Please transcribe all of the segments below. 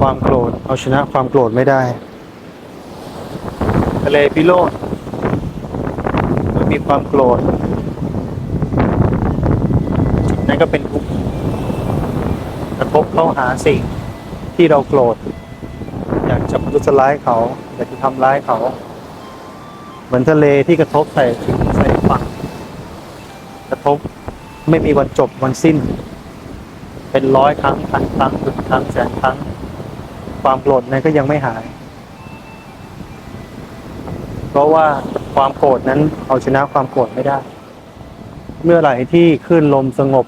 ความโกรธ เอาชนะความโกรธไม่ได้ ทะเลพิโรธมื่มีความโกรธ นั่นก็เป็นทุกข์กระทบเข้าหาสิ่งที่เราโกรธ อยากจะรุษร้ายเขา อยากจะทำร้ายเขา เหมือนทะเลที่กระทบใส่ถึงใส่ฝั่งกระทบไม่มีวันจบวันสิ้น เป็นร้อยครั้งพันครั้งหมื่นครั้งแสนครั้ง ความโกรธนั้นก็ยังไม่หาย เพราะว่าความโกรธนั้นเอาชนะความโกรธไม่ได้ เมื่อไหร่ที่คลื่นลมสงบ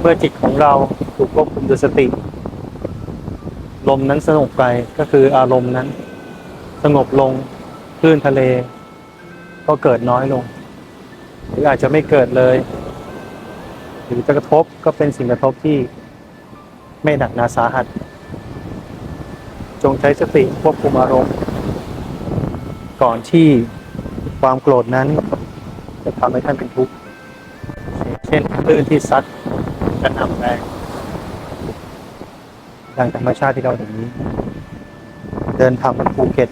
เมื่อจิตของเราถูกควบคุมโดยสติ ลมนั้นสงบไปก็คืออารมณ์นั้น สงบลงคลื่นทะเล ก็เกิดน้อยลง หรืออาจจะไม่เกิดเลย หรือจะกระทบก็เป็นสิ่งกระทบที่ ไม่หนักหนาสาหัส จงใช้สติควบคุมอารมณ์ ก่อนที่ความโกรธนั้น จะทำให้ท่านเป็นทุกข์เช่นคลื่นที่ซัดกระหน่ำแรงดังธรรมชาติที่เราเห็นนี้ เดินทางไปภูเก็ต